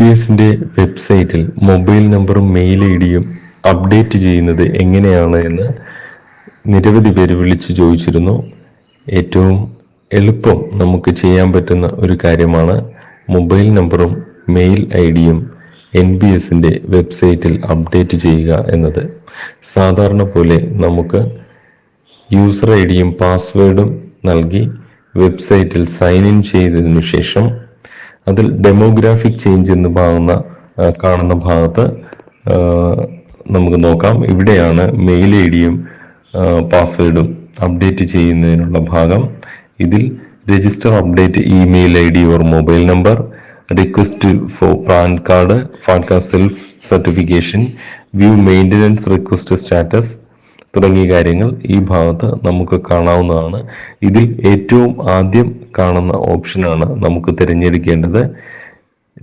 P എസിന്റെ വെബ്സൈറ്റിൽ mobile നമ്പറും മെയിൽ ഐ ഡിയും അപ്ഡേറ്റ് ചെയ്യുന്നത് എങ്ങനെയാണ് എന്ന് നിരവധി പേര് വിളിച്ചു ചോദിച്ചിരുന്നു. ഏറ്റവും എളുപ്പം നമുക്ക് ചെയ്യാൻ പറ്റുന്ന ഒരു കാര്യമാണ് മൊബൈൽ നമ്പറും മെയിൽ ഐ ഡിയും എൻ ബി വെബ്സൈറ്റിൽ അപ്ഡേറ്റ് ചെയ്യുക എന്നത്. സാധാരണ പോലെ നമുക്ക് യൂസർ ഐ ഡിയും പാസ്വേഡും നൽകി വെബ്സൈറ്റിൽ സൈൻ ഇൻ ചെയ്തതിനു ശേഷം അതിൽ ഡെമോഗ്രാഫിക് ചേഞ്ച് എന്ന് ഭാഗുന്ന കാണുന്ന ഭാഗത്ത് നമുക്ക് നോക്കാം. ഇവിടെയാണ് മെയിൽ ഐ ഡിയും പാസ്വേഡും അപ്ഡേറ്റ് ചെയ്യുന്നതിനുള്ള ഭാഗം. ഇതിൽ register update email I D or mobile number request for PAN card ഫാക്ക self certification view maintenance request status തുടങ്ങിയ കാര്യങ്ങൾ ഈ ഭാഗത്ത് നമുക്ക് കാണാവുന്നതാണ്. ഇതിൽ ഏറ്റവും ആദ്യം കാണുന്ന ഓപ്ഷനാണ് നമുക്ക് തിരഞ്ഞെടുക്കേണ്ടത്.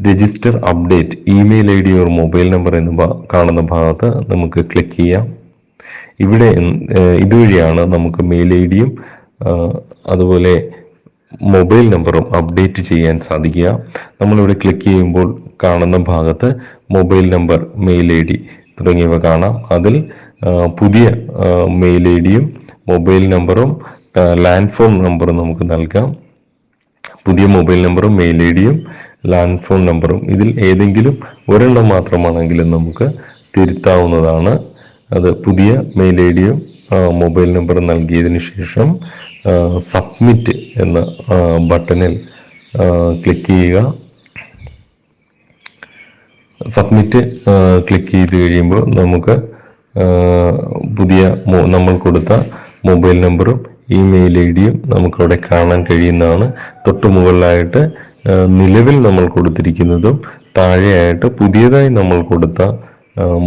Register update email I D or mobile number എന്ന് കാണുന്ന ഭാഗത്ത് നമുക്ക് ക്ലിക്ക് ചെയ്യാം. ഇവിടെ ഇതുവഴിയാണ് നമുക്ക് മെയിൽ ഐ ഡിയും അതുപോലെ മൊബൈൽ നമ്പറും അപ്ഡേറ്റ് ചെയ്യാൻ സാധിക്കുക. നമ്മളിവിടെ ക്ലിക്ക് ചെയ്യുമ്പോൾ കാണുന്ന ഭാഗത്ത് mobile number mail I D തുടങ്ങിയവ കാണാം. അതിൽ പുതിയ മെയിൽ ഐ ഡിയും മൊബൈൽ നമ്പറും ലാൻഡ് ഫോൺ നമ്പറും നമുക്ക് നൽകാം. പുതിയ മൊബൈൽ നമ്പറും മെയിൽ ഐ ഡിയും ലാൻഡ് ഫോൺ നമ്പറും ഇതിൽ ഏതെങ്കിലും ഒരെണ്ണം മാത്രമാണെങ്കിലും നമുക്ക് തിരുത്താവുന്നതാണ്. അത് പുതിയ മെയിൽ ഐ ഡിയും മൊബൈൽ നമ്പറും നൽകിയതിന് ശേഷം സബ്മിറ്റ് എന്ന ബട്ടണിൽ ക്ലിക്ക് ചെയ്യുക. സബ്മിറ്റ് ക്ലിക്ക് ചെയ്ത് കഴിയുമ്പോൾ നമുക്ക് പുതിയ നമ്മൾ കൊടുത്ത മൊബൈൽ നമ്പറും ഇമെയിൽ ഐ ഡിയും നമുക്കവിടെ കാണാൻ കഴിയുന്നതാണ്. തൊട്ട് മുകളിലായിട്ട് നിലവിൽ നമ്മൾ കൊടുത്തിരിക്കുന്നതും താഴെയായിട്ട് പുതിയതായി നമ്മൾ കൊടുത്ത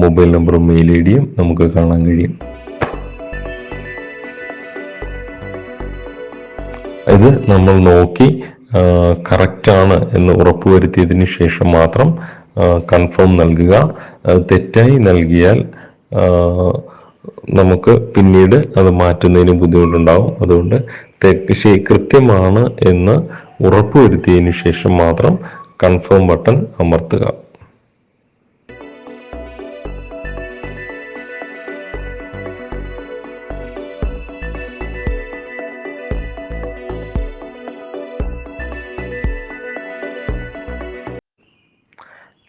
മൊബൈൽ നമ്പറും മെയിൽ ഐ ഡിയും നമുക്ക് കാണാൻ കഴിയും. ഇത് നമ്മൾ നോക്കി കറക്റ്റാണ് എന്ന് ഉറപ്പുവരുത്തിയതിന് ശേഷം മാത്രം കൺഫേം നൽകുക. തെറ്റായി നൽകിയാൽ നമുക്ക് പിന്നീട് അത് മാറ്റുന്നതിന് ബുദ്ധിമുട്ടുണ്ടാവും. അതുകൊണ്ട് ശരി- കൃത്യമാണ് എന്ന് ഉറപ്പുവരുത്തിയതിന് ശേഷം മാത്രം കൺഫേം ബട്ടൺ അമർത്തുക.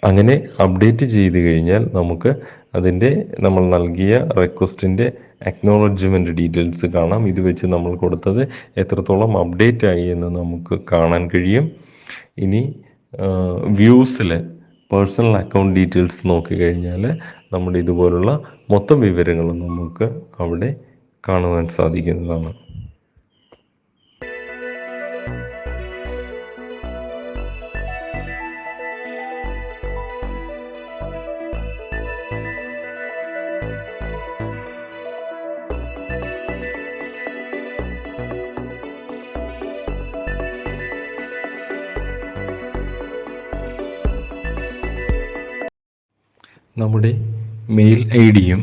അങ്ങനെ അപ്ഡേറ്റ് ചെയ്ത് കഴിഞ്ഞാൽ നമുക്ക് അതിന്റെ നമ്മൾ നൽകിയ റിക്വസ്റ്റിന്റെ അക്നോളജ്മെന്റ് ഡീറ്റെയിൽസ് കാണാം. ഇത് വെച്ച് നമ്മൾ കൊടുത്തത് എത്രത്തോളം അപ്ഡേറ്റ് ആയി എന്ന് നമുക്ക് കാണാൻ കഴിയും. ഇനി വ്യൂസിൽ പേഴ്സണൽ അക്കൗണ്ട് ഡീറ്റെയിൽസ് നോക്കിക്കഴിഞ്ഞാൽ നമ്മുടെ ഇതുപോലുള്ള മൊത്തം വിവരങ്ങളും നമുക്ക് അവിടെ കാണുവാൻ സാധിക്കുന്നതാണ്. നമ്മുടെ മെയിൽ ഐ ഡിയും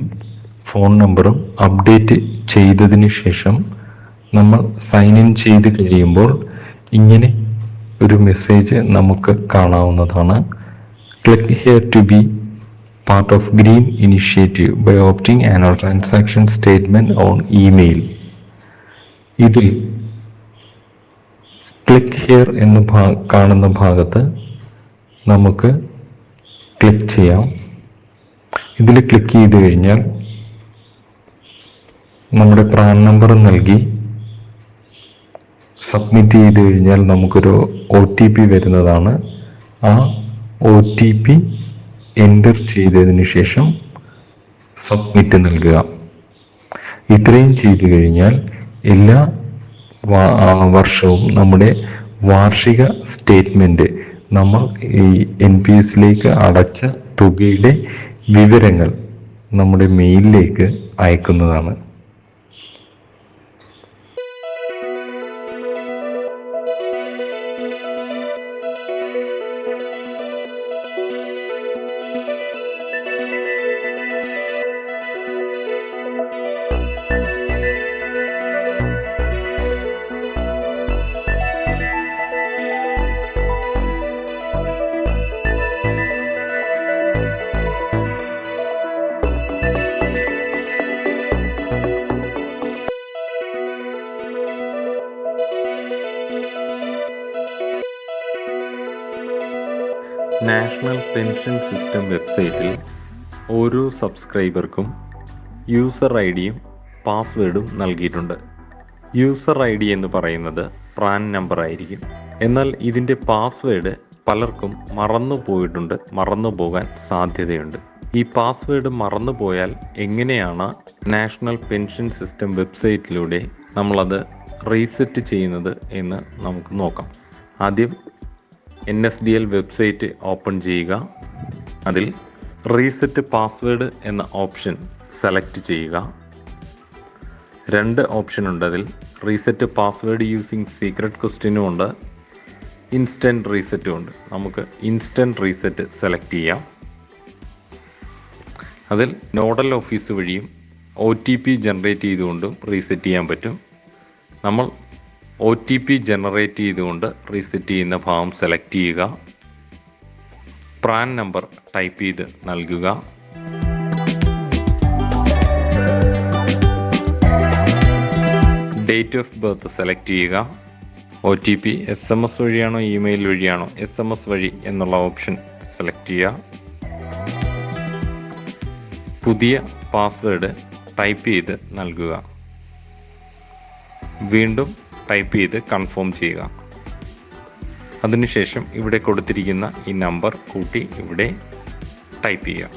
ഫോൺ നമ്പറും അപ്ഡേറ്റ് ചെയ്തതിന് ശേഷം നമ്മൾ സൈൻ ഇൻ ചെയ്ത് കഴിയുമ്പോൾ ഇങ്ങനെ ഒരു മെസ്സേജ് നമുക്ക് കാണാവുന്നതാണ്. Click here to be part of green initiative by opting annual transaction statement on email ഇതിൽ ക്ലിക്ക് ഹിയർ എന്ന് കാണുന്ന ഭാഗത്ത് നമുക്ക് ക്ലിക്ക് ചെയ്യാം. ഇതിൽ ക്ലിക്ക് ചെയ്ത് കഴിഞ്ഞാൽ നമ്മുടെ പ്രാൻ നമ്പർ നൽകി സബ്മിറ്റ് ചെയ്ത് കഴിഞ്ഞാൽ നമുക്കൊരു ഒ ടി പി വരുന്നതാണ്. ആ ഒ ടി പി എന്റർ ചെയ്തതിന് ശേഷം സബ്മിറ്റ് നൽകുക. ഇത്രയും ചെയ്തു കഴിഞ്ഞാൽ എല്ലാ വർഷവും നമ്മുടെ വാർഷിക സ്റ്റേറ്റ്മെന്റ് നമ്മൾ ഈ എൻ പി എസിലേക്ക് അടച്ച തുകയുടെ വിവരങ്ങൾ നമ്മുടെ മെയിലിലേക്ക് അയക്കുന്നതാണ്. പെൻഷൻ സിസ്റ്റം വെബ്സൈറ്റിൽ ഓരോ സബ്സ്ക്രൈബർക്കും യൂസർ ഐ ഡിയും പാസ്വേഡും നൽകിയിട്ടുണ്ട്. യൂസർ ഐ ഡി എന്ന് പറയുന്നത് പ്രാൻ നമ്പർ ആയിരിക്കും. എന്നാൽ ഇതിന്റെ പാസ്വേഡ് പലർക്കും മറന്നു പോയിട്ടുണ്ട് മറന്നു പോകാൻ സാധ്യതയുണ്ട്. ഈ പാസ്വേഡ് മറന്നു പോയാൽ എങ്ങനെയാണ് നാഷണൽ പെൻഷൻ സിസ്റ്റം വെബ്സൈറ്റിലൂടെ നമ്മളത് റീസെറ്റ് ചെയ്യുന്നത് എന്ന് നമുക്ക് നോക്കാം. ആദ്യം N S D L website open ചെയ്യുക. അതിൽ റീസെറ്റ് പാസ്വേഡ് എന്ന ഓപ്ഷൻ സെലക്ട് ചെയ്യുക. രണ്ട് ഓപ്ഷൻ ഉണ്ട് അതിൽ. റീസെറ്റ് പാസ്വേഡ് യൂസിങ് സീക്രട്ട് ക്വസ്റ്റ്യനും ഉണ്ട്. ഇൻസ്റ്റന്റ് റീസെറ്റും ഉണ്ട്. നമുക്ക് ഇൻസ്റ്റന്റ് റീസെറ്റ് സെലക്ട് ചെയ്യാം. അതിൽ നോഡൽ ഓഫീസ് വഴിയും ഒ ടി പി ജനറേറ്റ് ചെയ്തുകൊണ്ടും റീസെറ്റ് ചെയ്യാൻ പറ്റും. നമ്മൾ ഒ ടി പി ജനറേറ്റ് ചെയ്തുകൊണ്ട് റീസെറ്റ് ചെയ്യുന്ന ഭാഗം സെലക്ട് ചെയ്യുക. പ്രാൻ നമ്പർ ടൈപ്പ് ചെയ്ത് നൽകുക. ഡേറ്റ് ഓഫ് ബർത്ത് സെലക്ട് ചെയ്യുക. O T P S M S വഴിയാണോ email വഴിയാണോ എസ് എം എസ് വഴി എന്നുള്ള ഓപ്ഷൻ സെലക്ട് ചെയ്യുക. പുതിയ പാസ്വേഡ് ടൈപ്പ് ചെയ്ത് നൽകുക. വീണ്ടും ടൈപ്പ് ചെയ്ത് കൺഫേം ചെയ്യുക. അതിനുശേഷം ഇവിടെ കൊടുത്തിരിക്കുന്ന ഈ നമ്പർ കൂട്ടി ഇവിടെ ടൈപ്പ് ചെയ്യുക.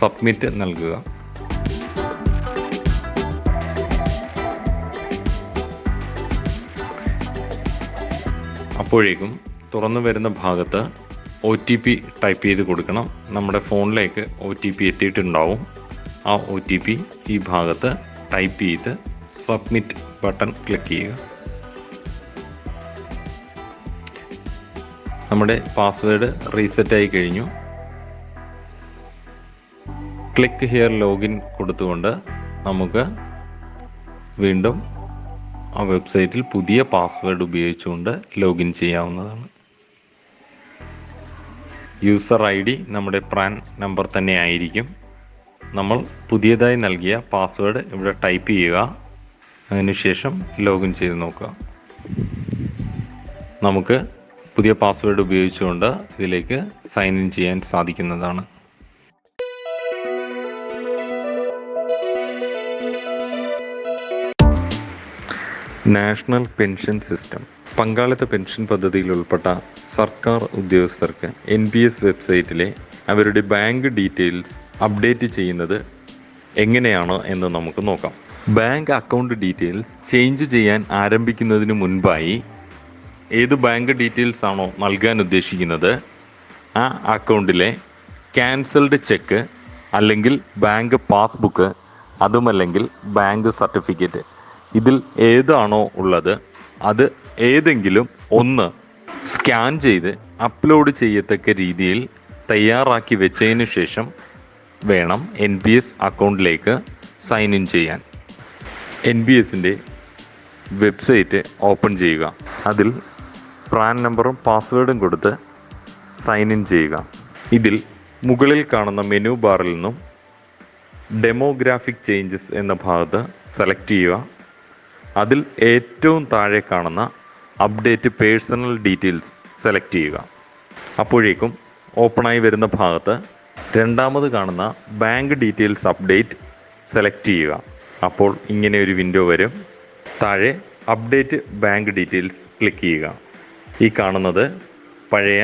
സബ്മിറ്റ് നൽകുക. അപ്പോഴേക്കും തുറന്നു വരുന്ന ഭാഗത്ത് ഒ ടി പി ടൈപ്പ് ചെയ്ത് കൊടുക്കണം. നമ്മുടെ ഫോണിലേക്ക് ഒ ടി പി എത്തിയിട്ടുണ്ടാവും. ആ ഒ ടി പി ഈ ഭാഗത്ത് ടൈപ്പ് ചെയ്ത് സബ്മിറ്റ് ബട്ടൺ ക്ലിക്ക് ചെയ്യുക. നമ്മുടെ പാസ്വേഡ് റീസെറ്റ് ആയി കഴിഞ്ഞു. ക്ലിക്ക് ഹിയർ ലോഗിൻ കൊടുത്തുകൊണ്ട് നമുക്ക് വീണ്ടും ആ വെബ്സൈറ്റിൽ പുതിയ പാസ്വേഡ് ഉപയോഗിച്ചുകൊണ്ട് ലോഗിൻ ചെയ്യാവുന്നതാണ്. യൂസർ ഐ ഡി നമ്മുടെ പ്രാൻ നമ്പർ തന്നെ ആയിരിക്കും. നമ്മൾ പുതിയതായി നൽകിയ പാസ്വേഡ് ഇവിടെ ടൈപ്പ് ചെയ്യുക. അതിനുശേഷം ലോഗിൻ ചെയ്ത് നോക്കുക. നമുക്ക് പുതിയ പാസ്വേഡ് ഉപയോഗിച്ചുകൊണ്ട് ഇതിലേക്ക് സൈൻ ഇൻ ചെയ്യാൻ സാധിക്കുന്നതാണ്. National pension system. പങ്കാളിത്ത പെൻഷൻ പദ്ധതിയിൽ ഉൾപ്പെട്ട സർക്കാർ ഉദ്യോഗസ്ഥർക്ക് എൻ പി എസ് വെബ്സൈറ്റിലെ അവരുടെ ബാങ്ക് ഡീറ്റെയിൽസ് അപ്ഡേറ്റ് ചെയ്യുന്നത് എങ്ങനെയാണ് എന്ന് നമുക്ക് നോക്കാം. ബാങ്ക് അക്കൗണ്ട് ഡീറ്റെയിൽസ് ചേഞ്ച് ചെയ്യാൻ ആരംഭിക്കുന്നതിന് മുൻപായി ഏത് ബാങ്ക് ഡീറ്റെയിൽസ് ആണോ നൽകാൻ ഉദ്ദേശിക്കുന്നത്? ആ അക്കൗണ്ടിലെ ക്യാൻസൽഡ് ചെക്ക് അല്ലെങ്കിൽ ബാങ്ക് പാസ്ബുക്ക് അതുമല്ലെങ്കിൽ ബാങ്ക് സർട്ടിഫിക്കറ്റ്. ഇതിൽ ഏതാണോ ഉള്ളത് അത് ഏതെങ്കിലും ഒന്ന് സ്കാൻ ചെയ്ത് അപ്ലോഡ് ചെയ്യത്തക്ക രീതിയിൽ തയ്യാറാക്കി വെച്ചതിന് ശേഷം വേണം എൻ പി എസ് അക്കൗണ്ടിലേക്ക് സൈൻ ഇൻ ചെയ്യാൻ. എൻ ബി എസിന്റെ വെബ്സൈറ്റ് ഓപ്പൺ ചെയ്യുക. അതിൽ പ്രാൻ നമ്പറും പാസ്വേഡും കൊടുത്ത് സൈൻ ഇൻ ചെയ്യുക. ഇതിൽ മുകളിൽ കാണുന്ന മെനു ബാറിൽ നിന്നും ഡെമോഗ്രാഫിക് ചേഞ്ചസ് എന്ന ഭാഗത്ത് സെലക്ട് ചെയ്യുക. അതിൽ ഏറ്റവും താഴെ കാണുന്ന അപ്ഡേറ്റ് പേഴ്സണൽ ഡീറ്റെയിൽസ് സെലക്ട് ചെയ്യുക. അപ്പോഴേക്കും ഓപ്പണായി വരുന്ന ഭാഗത്ത് രണ്ടാമത് കാണുന്ന ബാങ്ക് ഡീറ്റെയിൽസ് അപ്ഡേറ്റ് സെലക്ട് ചെയ്യുക. അപ്പോൾ ഇങ്ങനെ ഒരു വിൻഡോ വരും. താഴെ അപ്ഡേറ്റ് ബാങ്ക് ഡീറ്റെയിൽസ് ക്ലിക്ക് ചെയ്യുക. ഈ കാണുന്നത് പഴയ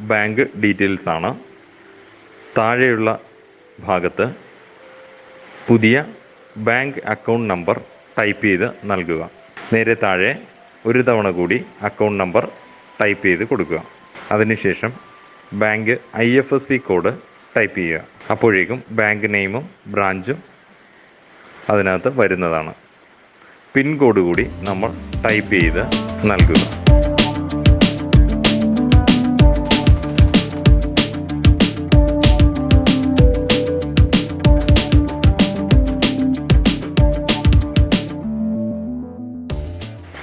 ബാങ്ക് ഡീറ്റെയിൽസ് ആണ്. താഴെയുള്ള ഭാഗത്ത് പുതിയ ബാങ്ക് അക്കൗണ്ട് നമ്പർ ടൈപ്പ് ചെയ്ത് നൽകുക. നേരെ താഴെ ഒരു തവണ കൂടി അക്കൗണ്ട് നമ്പർ ടൈപ്പ് ചെയ്ത് കൊടുക്കുക. അതിനുശേഷം bank I F S C code type ചെയ്യുക. അപ്പോഴേക്കും ബാങ്ക് നെയിമും ബ്രാഞ്ചും അതിനകത്ത് വരുന്നതാണ്. പിൻകോഡ് കൂടി നമ്മൾ ടൈപ്പ് ചെയ്ത് നൽകുക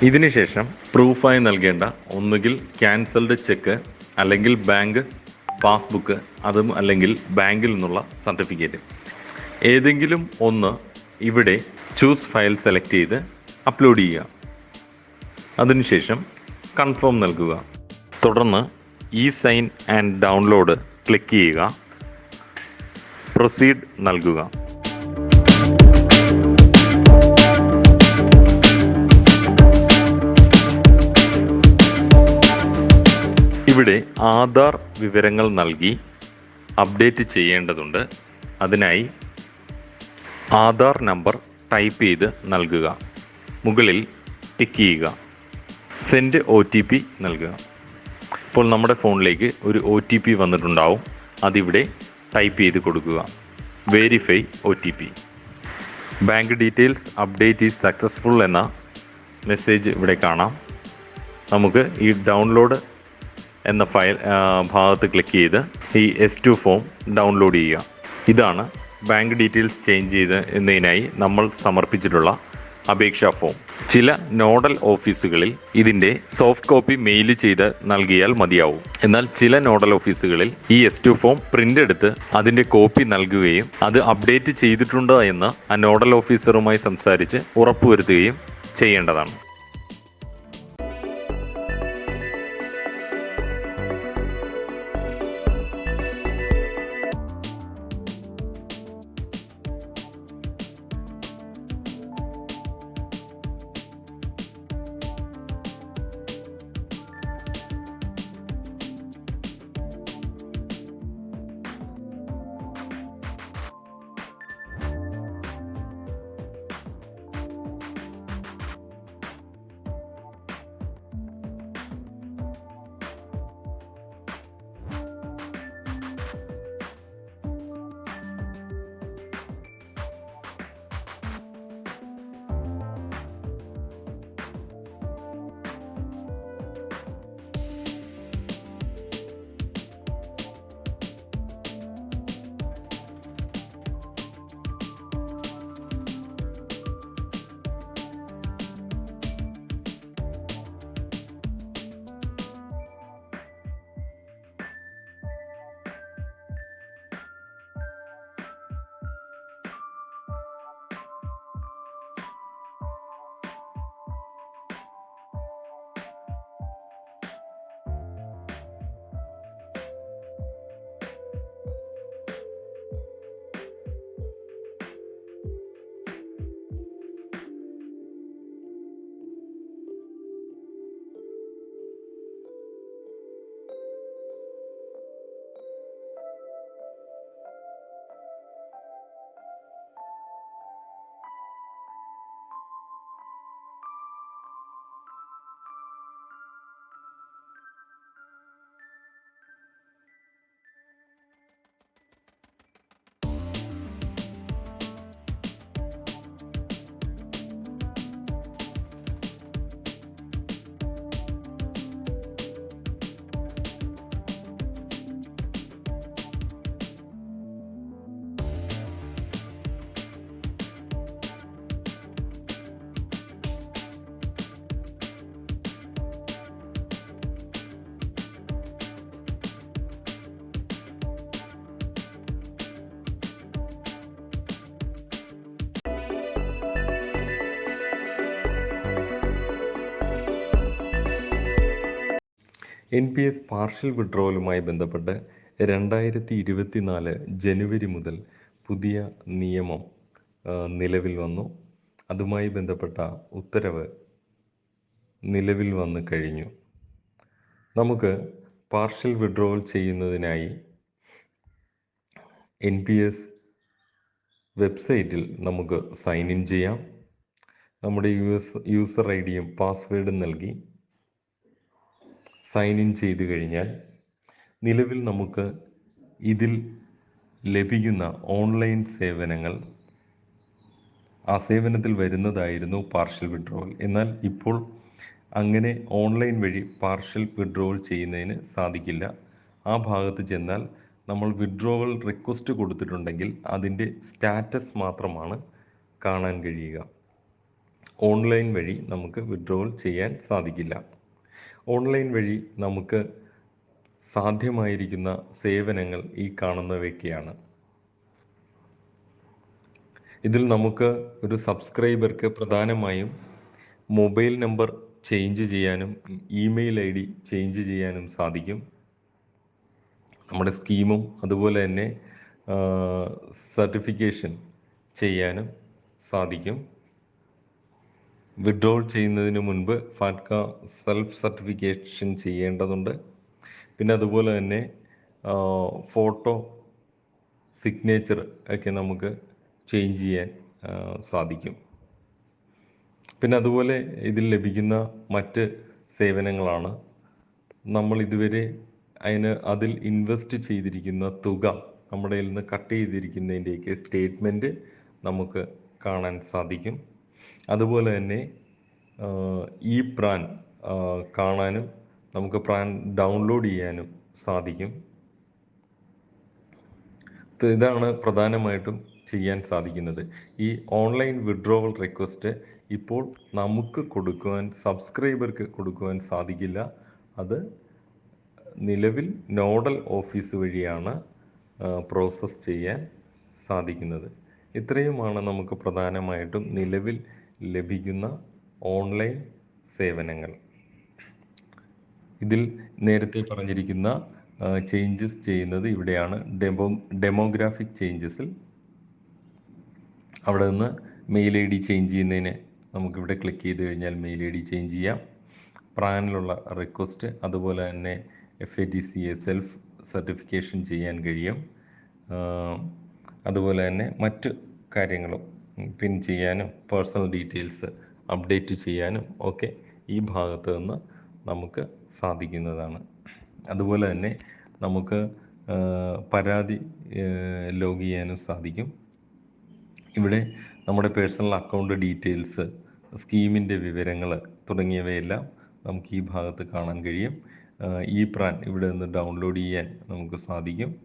ഇതിനുശേഷം പ്രൂഫായി നൽകേണ്ട ഒന്നുകിൽ ക്യാൻസൽഡ് ചെക്ക് അല്ലെങ്കിൽ ബാങ്ക് പാസ്ബുക്ക് അതും അല്ലെങ്കിൽ ബാങ്കിൽ നിന്നുള്ള സർട്ടിഫിക്കറ്റ്. ഏതെങ്കിലും ഒന്ന് ഇവിടെ ചൂസ് ഫയൽ സെലക്ട് ചെയ്ത് അപ്ലോഡ് ചെയ്യുക. അതിനുശേഷം കൺഫേം നൽകുക. തുടർന്ന് e sign and download click ചെയ്യുക. പ്രൊസീഡ് നൽകുക. ഇവിടെ ആധാർ വിവരങ്ങൾ നൽകി അപ്ഡേറ്റ് ചെയ്യേണ്ടതുണ്ട്. അതിനായി ആധാർ നമ്പർ ടൈപ്പ് ചെയ്ത് നൽകുക. മുകളിൽ ടിക്ക് ചെയ്യുക. സെൻഡ് ഒ ടി പി നൽകുക. ഇപ്പോൾ നമ്മുടെ ഫോണിലേക്ക് ഒരു ഒ ടി പി വന്നിട്ടുണ്ടാവും. അതിവിടെ ടൈപ്പ് ചെയ്ത് കൊടുക്കുക. Verify O T P. Bank details update is successful എന്ന മെസ്സേജ് ഇവിടെ കാണാം. നമുക്ക് ഈ ഡൗൺലോഡ് എന്ന ഫയൽ ഭാഗത്ത് ക്ലിക്ക് ചെയ്ത് ഈ എസ് ടു ഫോം ഡൗൺലോഡ് ചെയ്യുക. ഇതാണ് ബാങ്ക് ഡീറ്റെയിൽസ് ചേഞ്ച് ചെയ്ത് എന്നതിനായി നമ്മൾ സമർപ്പിച്ചിട്ടുള്ള അപേക്ഷാ ഫോം. ചില നോഡൽ ഓഫീസുകളിൽ ഇതിന്റെ സോഫ്റ്റ് കോപ്പി മെയിൽ ചെയ്ത് നൽകിയാൽ മതിയാവും. എന്നാൽ ചില നോഡൽ ഓഫീസുകളിൽ ഈ എസ് ടു ഫോം പ്രിന്റ് എടുത്ത് അതിന്റെ കോപ്പി നൽകുകയും അത് അപ്ഡേറ്റ് ചെയ്തിട്ടുണ്ടോ എന്ന് ആ നോഡൽ ഓഫീസറുമായി സംസാരിച്ച് ഉറപ്പുവരുത്തുകയും ചെയ്യേണ്ടതാണ്. എൻ പി എസ് പാർഷ്യൽ വിഡ്രോവലുമായി ബന്ധപ്പെട്ട് രണ്ടായിരത്തി ഇരുപത്തിനാല് ജനുവരി മുതൽ പുതിയ നിയമം നിലവിൽ വന്നു. അതുമായി ബന്ധപ്പെട്ട ഉത്തരവ് നിലവിൽ വന്നു കഴിഞ്ഞു. നമുക്ക് പാർഷ്യൽ വിഡ്രോവൽ ചെയ്യുന്നതിനായി എൻ പി എസ് വെബ്സൈറ്റിൽ നമുക്ക് സൈൻ ഇൻ ചെയ്യാം. നമ്മുടെ യു എസ് യൂസർ ഐ ഡിയും പാസ്വേഡും നൽകി. സൈൻ ഇൻ ചെയ്ത് കഴിഞ്ഞാൽ നിലവിൽ നമുക്ക് ഇതിൽ ലഭിക്കുന്ന ഓൺലൈൻ സേവനങ്ങൾ ആ സേവനത്തിൽ വരുന്നതായിരുന്നു പാർഷ്യൽ വിഡ്രോവൽ എന്നാൽ ഇപ്പോൾ അങ്ങനെ ഓൺലൈൻ വഴി പാർഷ്യൽ വിഡ്രോവൽ ചെയ്യുന്നതിന് സാധിക്കില്ല. ആ ഭാഗത്ത് ചെന്നാൽ നമ്മൾ വിഡ്രോവൽ റിക്വസ്റ്റ് കൊടുത്തിട്ടുണ്ടെങ്കിൽ അതിന്റെ സ്റ്റാറ്റസ് മാത്രമാണ് കാണാൻ കഴിയുക. ഓൺലൈൻ വഴി നമുക്ക് വിഡ്രോവൽ ചെയ്യാൻ സാധിക്കില്ല. ഓൺലൈൻ വഴി നമുക്ക് സാധ്യമായിരിക്കുന്ന സേവനങ്ങൾ ഈ കാണുന്നവയൊക്കെയാണ് ഇതിൽ നമുക്ക് ഒരു സബ്സ്ക്രൈബർക്ക് പ്രധാനമായും മൊബൈൽ നമ്പർ ചേഞ്ച് ചെയ്യാനും ഇമെയിൽ ഐ ഡി ചേഞ്ച് ചെയ്യാനും സാധിക്കും. നമ്മുടെ സ്കീമും അതുപോലെ തന്നെ സർട്ടിഫിക്കേഷൻ ചെയ്യാനും സാധിക്കും. വിഡ്രോൾ ചെയ്യുന്നതിന് മുൻപ് ഫാറ്റ്ക സെൽഫ് സർട്ടിഫിക്കേഷൻ ചെയ്യേണ്ടതുണ്ട്. പിന്നെ അതുപോലെ തന്നെ ഫോട്ടോ സിഗ്നേച്ചർ ഒക്കെ നമുക്ക് ചേഞ്ച് ചെയ്യാൻ സാധിക്കും. പിന്നെ അതുപോലെ ഇതിൽ ലഭിക്കുന്ന മറ്റ് സേവനങ്ങളാണ്. നമ്മൾ ഇതുവരെ അതിന് അതിൽ ഇൻവെസ്റ്റ് ചെയ്തിരിക്കുന്ന തുക നമ്മുടെ കയ്യിൽ നിന്ന് കട്ട് ചെയ്തിരിക്കുന്നതിന്റെയൊക്കെ സ്റ്റേറ്റ്മെന്റ് നമുക്ക് കാണാൻ സാധിക്കും. അതുപോലെ തന്നെ ഈ പ്രാൻ കാണാനും നമുക്ക് പ്രാൻ ഡൗൺലോഡ് ചെയ്യാനും സാധിക്കും. ഇത് ഇതാണ് പ്രധാനമായിട്ടും ചെയ്യാൻ സാധിക്കുന്നത്. ഈ ഓൺലൈൻ വിഡ്രോവൽ റിക്വസ്റ്റ് ഇപ്പോൾ നമുക്ക് കൊടുക്കുവാൻ സബ്സ്ക്രൈബർക്ക് കൊടുക്കുവാൻ സാധിക്കില്ല. അത് നിലവിൽ നോഡൽ ഓഫീസ് വഴിയാണ് പ്രോസസ്സ് ചെയ്യാൻ സാധിക്കുന്നത്. ഇത്രയുമാണ് നമുക്ക് പ്രധാനമായിട്ടും നിലവിൽ ലഭിക്കുന്ന ഓൺലൈൻ സേവനങ്ങൾ. ഇതിൽ നേരത്തെ പറഞ്ഞിരിക്കുന്ന ചേഞ്ചസ് ചെയ്യുന്നത് ഇവിടെയാണ്. ഡെമോ ഡെമോഗ്രാഫിക് ചേഞ്ചസിൽ അവിടെ നിന്ന് മെയിൽ ഐ ഡി ചേഞ്ച് ചെയ്യുന്നതിന് നമുക്കിവിടെ ക്ലിക്ക് ചെയ്ത് കഴിഞ്ഞാൽ മെയിൽ ഐ ഡി ചേഞ്ച് ചെയ്യാം. പ്രാനിലുള്ള റിക്വസ്റ്റ് അതുപോലെ തന്നെ F A T C A self certification ചെയ്യാൻ കഴിയും. അതുപോലെ തന്നെ മറ്റ് കാര്യങ്ങളും പിൻ ചെയ്യാനും പേഴ്സണൽ ഡീറ്റെയിൽസ് അപ്ഡേറ്റ് ചെയ്യാനും ഒക്കെ ഈ ഭാഗത്ത് നിന്ന് നമുക്ക് സാധിക്കുന്നതാണ്. അതുപോലെ തന്നെ നമുക്ക് പരാതി ലോഗ് ചെയ്യാനും സാധിക്കും. ഇവിടെ നമ്മുടെ പേഴ്സണൽ അക്കൗണ്ട് ഡീറ്റെയിൽസ് സ്കീമിന്റെ വിവരങ്ങൾ തുടങ്ങിയവയെല്ലാം നമുക്ക് ഈ ഭാഗത്ത് കാണാൻ കഴിയും. ഈ പ്രാൻ ഇവിടെ നിന്ന് ഡൗൺലോഡ് ചെയ്യാൻ നമുക്ക് സാധിക്കും.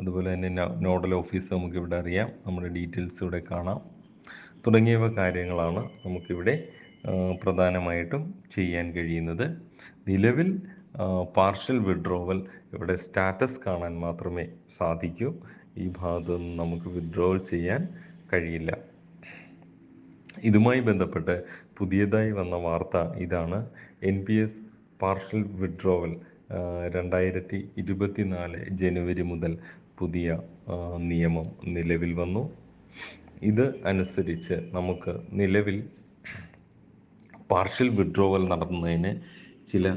അതുപോലെ തന്നെ നോഡൽ ഓഫീസ് നമുക്ക് ഇവിടെ അറിയാം. നമ്മുടെ ഡീറ്റെയിൽസ് ഇവിടെ കാണാം. തുടങ്ങിയവ കാര്യങ്ങളാണ് നമുക്കിവിടെ പ്രധാനമായിട്ടും ചെയ്യാൻ കഴിയുന്നത്. നിലവിൽ പാർഷ്യൽ വിഡ്രോവൽ ഇവിടെ സ്റ്റാറ്റസ് കാണാൻ മാത്രമേ സാധിക്കൂ. ഈ ഭാഗത്തു നിന്ന് നമുക്ക് വിഡ്രോവൽ ചെയ്യാൻ കഴിയില്ല. ഇതുമായി ബന്ധപ്പെട്ട് പുതിയതായി വന്ന വാർത്ത ഇതാണ്. N P S partial withdrawal രണ്ടായിരത്തി ഇരുപത്തിനാല് ജനുവരി മുതൽ പുതിയ നിയമം നിലവിൽ വന്നു. ഇത് അനുസരിച്ച് നമുക്ക് നിലവിൽ പാർഷ്യൽ വിഡ്രോവൽ നടത്തുന്നതിന് ചില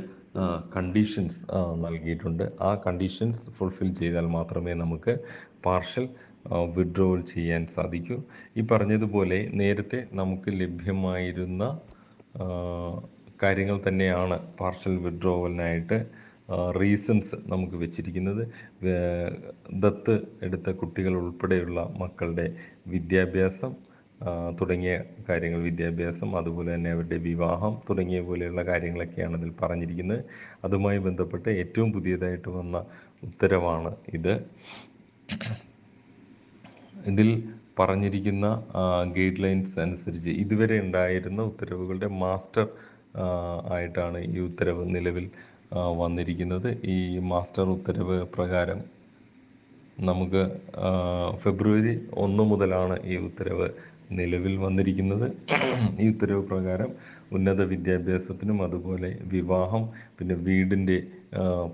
കണ്ടീഷൻസ് നൽകിയിട്ടുണ്ട്. ആ കണ്ടീഷൻസ് ഫുൾഫിൽ ചെയ്താൽ മാത്രമേ നമുക്ക് പാർഷ്യൽ വിഡ്രോവൽ ചെയ്യാൻ സാധിക്കൂ. ഈ പറഞ്ഞതുപോലെ നേരത്തെ നമുക്ക് ലഭ്യമായിരുന്ന കാര്യങ്ങൾ തന്നെയാണ് പാർഷ്യൽ വിഡ്രോവലിനായിട്ട് റീസൺസ് നമുക്ക് വെച്ചിരിക്കുന്നത്. ദത്ത് എടുത്ത കുട്ടികൾ ഉൾപ്പെടെയുള്ള മക്കളുടെ വിദ്യാഭ്യാസം തുടങ്ങിയ കാര്യങ്ങൾ വിദ്യാഭ്യാസം അതുപോലെ തന്നെ അവരുടെ വിവാഹം തുടങ്ങിയ പോലെയുള്ള കാര്യങ്ങളൊക്കെയാണ് അതിൽ പറഞ്ഞിരിക്കുന്നത്. അതുമായി ബന്ധപ്പെട്ട് ഏറ്റവും പുതിയതായിട്ട് വന്ന ഉത്തരവാണ് ഇത്. ഇതിൽ പറഞ്ഞിരിക്കുന്ന ഗൈഡ് ലൈൻസ് അനുസരിച്ച് ഇതുവരെ ഉണ്ടായിരുന്ന ഉത്തരവുകളുടെ മാസ്റ്റർ ആയിട്ടാണ് ഈ ഉത്തരവ് നിലവിൽ വന്നിരിക്കുന്നത് ഈ മാസ്റ്റർ ഉത്തരവ് പ്രകാരം. നമുക്ക് ഫെബ്രുവരി ഒന്ന് മുതലാണ് ഈ ഉത്തരവ് നിലവിൽ വന്നിരിക്കുന്നത്. ഈ ഉത്തരവ് പ്രകാരം ഉന്നത വിദ്യാഭ്യാസത്തിനും അതുപോലെ വിവാഹം പിന്നെ വീടിന്റെ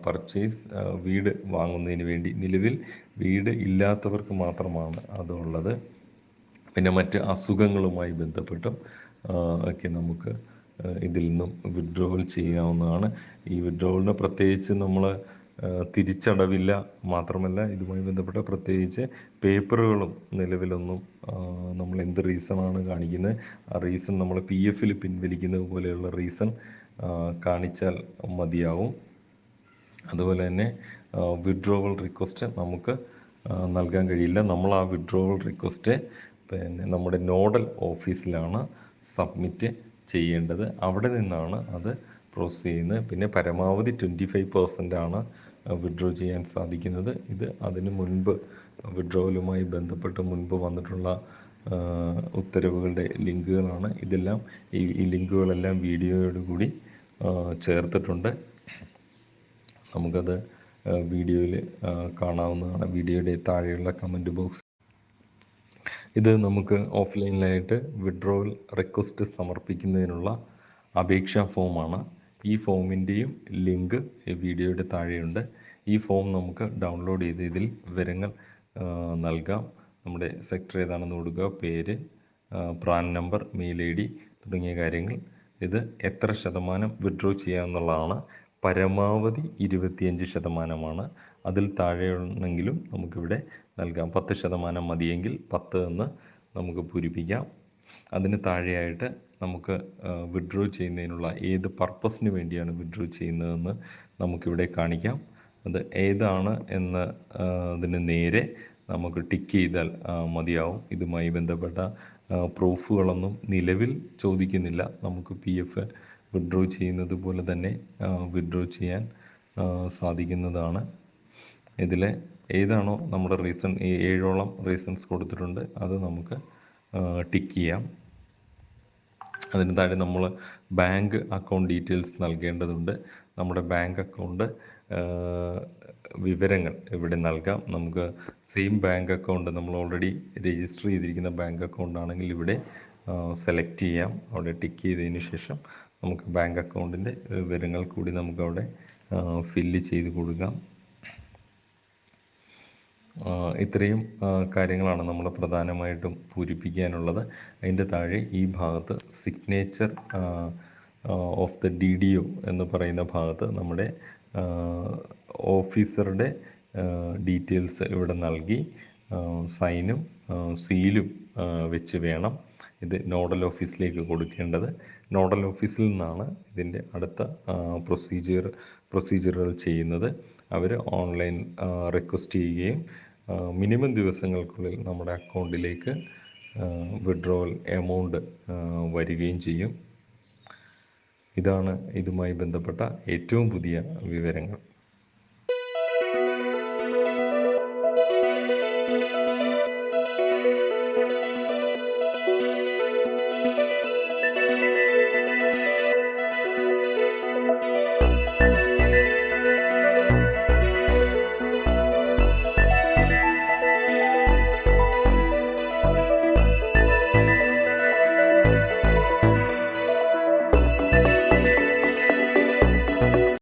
പർച്ചേസ് വീട് വാങ്ങുന്നതിന് വേണ്ടി നിലവിൽ വീട് ഇല്ലാത്തവർക്ക് മാത്രമാണ് അതുള്ളത്. പിന്നെ മറ്റ് അസുഖങ്ങളുമായി ബന്ധപ്പെട്ടും ഒക്കെ നമുക്ക് ഇതിൽ നിന്നും വിഡ്രോവൽ ചെയ്യാവുന്നതാണ്. ഈ വിഡ്രോവലിന് പ്രത്യേകിച്ച് നമ്മൾ തിരിച്ചടവില്ല. മാത്രമല്ല ഇതുമായി ബന്ധപ്പെട്ട പ്രത്യേകിച്ച് പേപ്പറുകളും നിലവിലൊന്നും നമ്മൾ എന്ത് റീസണാണ് കാണിക്കുന്നത്. ആ റീസൺ നമ്മൾ പി എഫിൽ പിൻവലിക്കുന്നത് പോലെയുള്ള റീസൺ കാണിച്ചാൽ മതിയാവും. അതുപോലെ തന്നെ വിഡ്രോവൽ റിക്വസ്റ്റ് നമുക്ക് നൽകാൻ കഴിയില്ല. നമ്മൾ ആ വിഡ്രോവൽ റിക്വസ്റ്റ് പിന്നെ നമ്മുടെ നോഡൽ ഓഫീസിലാണ് സബ്മിറ്റ് ചെയ്യേണ്ടത് അവിടെ നിന്നാണ് അത് പ്രോസസ്സ് ചെയ്യുന്നത്. പിന്നെ പരമാവധി ട്വന്റി ഫൈവ് പെർസെന്റ് ആണ് വിഡ്രോ ചെയ്യാൻ സാധിക്കുന്നത്. ഇത് അതിന് മുൻപ് വിഡ്രോവലുമായി ബന്ധപ്പെട്ട് മുൻപ് വന്നിട്ടുള്ള ഉത്തരവുകളുടെ ലിങ്കുകളാണ്. ഇതെല്ലാം ഈ ലിങ്കുകളെല്ലാം വീഡിയോയോട് കൂടി ചേർത്തിട്ടുണ്ട്. നമുക്കത് വീഡിയോയിൽ കാണാവുന്നതാണ്. വീഡിയോയുടെ താഴെയുള്ള കമന്റ് ബോക്സ് ഇത് നമുക്ക് ഓഫ്ലൈനിലായിട്ട് വിഡ്രോവൽ റിക്വസ്റ്റ് സമർപ്പിക്കുന്നതിനുള്ള അപേക്ഷാ ഫോമാണ്. ഈ ഫോമിന്റെയും ലിങ്ക് വീഡിയോയുടെ താഴെയുണ്ട്. ഈ ഫോം നമുക്ക് ഡൗൺലോഡ് ചെയ്ത് ഇതിൽ വിവരങ്ങൾ നൽകാം. നമ്മുടെ സെക്ടർ ഏതാണെന്ന് കൊടുക്കുക പേര് PRAN number mail I D തുടങ്ങിയ കാര്യങ്ങൾ. ഇത് എത്ര ശതമാനം വിഡ്രോ ചെയ്യാമെന്നുള്ളതാണ്. പരമാവധി ഇരുപത്തിയഞ്ച് ശതമാനമാണ്. അതിൽ താഴെയാണെങ്കിലും നമുക്കിവിടെ നൽകാം. പത്ത് ശതമാനം മതിയെങ്കിൽ പത്ത് എന്ന് നമുക്ക് പൂരിപ്പിക്കാം. അതിന് താഴെയായിട്ട് നമുക്ക് വിഡ്രോ ചെയ്യുന്നതിനുള്ള ഏത് പർപ്പസിന് വേണ്ടിയാണ് വിഡ്രോ ചെയ്യുന്നതെന്ന് നമുക്കിവിടെ കാണിക്കാം. അത് ഏതാണ് എന്ന് അതിന് നേരെ നമുക്ക് ടിക്ക് ചെയ്താൽ മതിയാവും. ഇതുമായി ബന്ധപ്പെട്ട പ്രൂഫുകളൊന്നും നിലവിൽ ചോദിക്കുന്നില്ല. നമുക്ക് പി എഫ് വിഡ്രോ ചെയ്യുന്നത് പോലെ തന്നെ വിഡ്രോ ചെയ്യാൻ സാധിക്കുന്നതാണ്. ഇതിൽ ഏതാണോ നമ്മുടെ റീസൺ ഈ ഏഴോളം റീസൺസ് കൊടുത്തിട്ടുണ്ട്. അത് നമുക്ക് ടിക്ക് ചെയ്യാം. അതിന് താഴെ നമ്മൾ ബാങ്ക് അക്കൗണ്ട് ഡീറ്റെയിൽസ് നൽകേണ്ടതുണ്ട്. നമ്മുടെ ബാങ്ക് അക്കൗണ്ട് വിവരങ്ങൾ ഇവിടെ നൽകാം. നമുക്ക് സെയിം ബാങ്ക് അക്കൗണ്ട് നമ്മൾ ഓൾറെഡി രജിസ്റ്റർ ചെയ്തിരിക്കുന്ന ബാങ്ക് അക്കൗണ്ട് ആണെങ്കിൽ ഇവിടെ സെലക്ട് ചെയ്യാം. അവിടെ ടിക്ക് ചെയ്തതിന് ശേഷം നമുക്ക് ബാങ്ക് അക്കൗണ്ടിന്റെ വിവരങ്ങൾ കൂടി നമുക്ക് അവിടെ ഫില്ല് ചെയ്ത് കൊടുക്കാം. ഇത്രയും കാര്യങ്ങളാണ് നമ്മൾ പ്രധാനമായിട്ടും പൂരിപ്പിക്കാനുള്ളത്. അതിന്റെ താഴെ ഈ ഭാഗത്ത് signature of the D D O എന്ന് പറയുന്ന ഭാഗത്ത് നമ്മുടെ ഓഫീസറുടെ ഡീറ്റെയിൽസ് ഇവിടെ നൽകി സൈനും സീലും വെച്ച് വേണം ഇത് നോഡൽ ഓഫീസിലേക്ക് കൊടുക്കേണ്ടത്. നോഡൽ ഓഫീസിൽ നിന്നാണ് ഇതിന്റെ അടുത്ത പ്രൊസീജിയർ പ്രൊസീജിയറുകൾ ചെയ്യുന്നത്. അവർ ഓൺലൈൻ റിക്വസ്റ്റ് ചെയ്യുകയും മിനിമം ദിവസങ്ങൾക്കുള്ളിൽ നമ്മുടെ അക്കൗണ്ടിലേക്ക് വിഡ്രോവൽ എമൗണ്ട് വരികയും ചെയ്യും. ഇതാണ് ഇതുമായി ബന്ധപ്പെട്ട ഏറ്റവും പുതിയ വിവരങ്ങൾ.